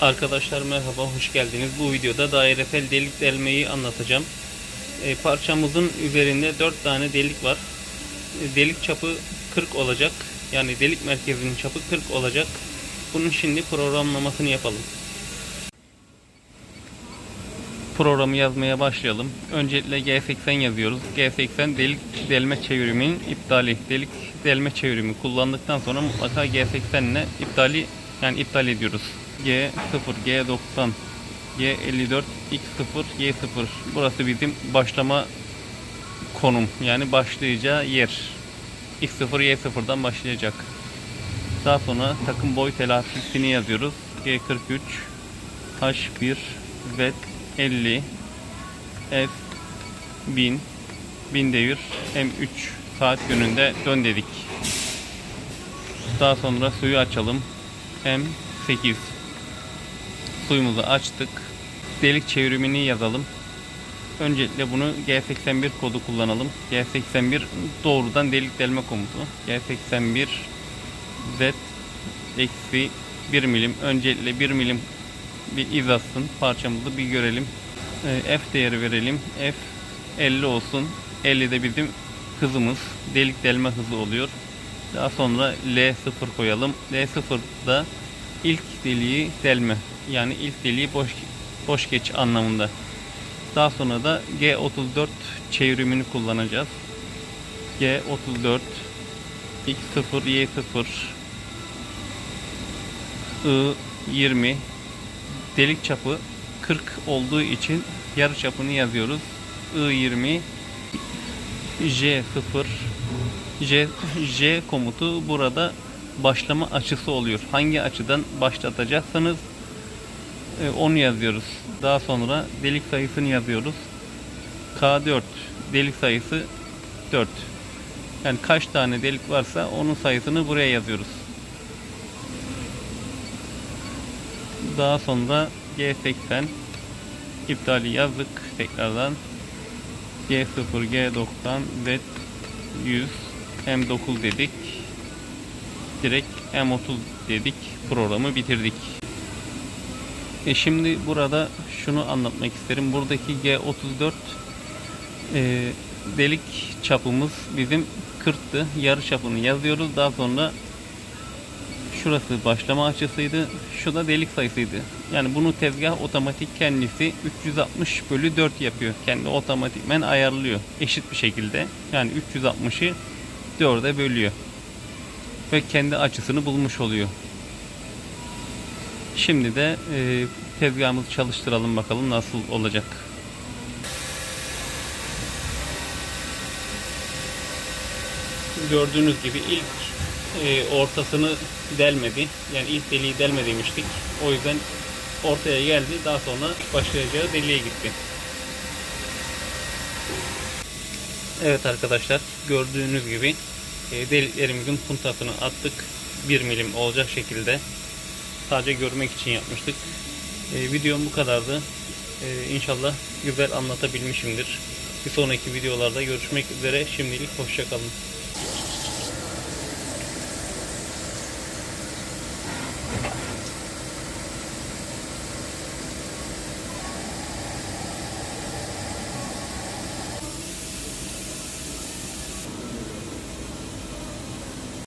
Arkadaşlar merhaba, hoş geldiniz. Bu videoda dairesel delik delmeyi anlatacağım. E, parçamızın üzerinde 4 tane delik var. E, delik çapı 40 olacak. Yani delik merkezinin çapı 40 olacak. Bunun şimdi programlamasını yapalım. Programı yazmaya başlayalım. Öncelikle G80 yazıyoruz. G80 delik delme çeviriminin iptali. Delik delme çevirimi kullandıktan sonra mutlaka G80 ile iptali yani iptal ediyoruz. G0, G90, G54, X0, Y0. Burası bizim başlama konum. Yani başlayacağı yer. X0, Y0'dan başlayacak. Daha sonra takım boy telafisini yazıyoruz. G43, H1, Z 50, F 1000, 1000 devir, M3 saat yönünde dön dedik. Daha sonra suyu açalım. M8 suyumuzu açtık. Delik çevrimini yazalım. Öncelikle bunu G81 kodu kullanalım. G81 doğrudan delik delme komutu. G81 Z eksi 1 milim. Öncelikle 1 milim bir iz atsın. Parçamızı bir görelim. Ee, F değeri verelim. F 50 olsun. 50 de bizim hızımız. Delik delme hızı oluyor. Daha sonra L0 koyalım. L0 da ilk deliği delme. Yani ilk deliği boş boş geç anlamında. Daha sonra da G34 çevrimini kullanacağız. G34 X0 Y0 I20 delik çapı 40 olduğu için yarı çapını yazıyoruz. I20 J0 J, J komutu burada başlama açısı oluyor. Hangi açıdan başlatacaksanız e, onu yazıyoruz. Daha sonra delik sayısını yazıyoruz. K4 delik sayısı 4. Yani kaç tane delik varsa onun sayısını buraya yazıyoruz. Daha sonra G80 iptali yazdık tekrardan. G0, G90, Z100, M9 dedik. Direkt M30 dedik. Programı bitirdik. E şimdi burada şunu anlatmak isterim. Buradaki G34 e, delik çapımız bizim 40'tı. Yarı çapını yazıyoruz. Daha sonra şurası başlama açısıydı. Şu da delik sayısıydı. Yani bunu tezgah otomatik kendisi 360 bölü 4 yapıyor. Kendi otomatikmen ayarlıyor. Eşit bir şekilde. Yani 360'ı 4'e bölüyor. Ve kendi açısını bulmuş oluyor. Şimdi de e, tezgahımızı çalıştıralım bakalım nasıl olacak. Gördüğünüz gibi ilk e, ortasını delmedi. Yani ilk deliği delme demiştik. O yüzden ortaya geldi. Daha sonra başlayacağı deliğe gitti. Evet arkadaşlar gördüğünüz gibi e, deliklerimizin puntasını attık. 1 milim olacak şekilde sadece görmek için yapmıştık. E, videom bu kadardı. E, inşallah güzel anlatabilmişimdir. Bir sonraki videolarda görüşmek üzere. Şimdilik hoşçakalın.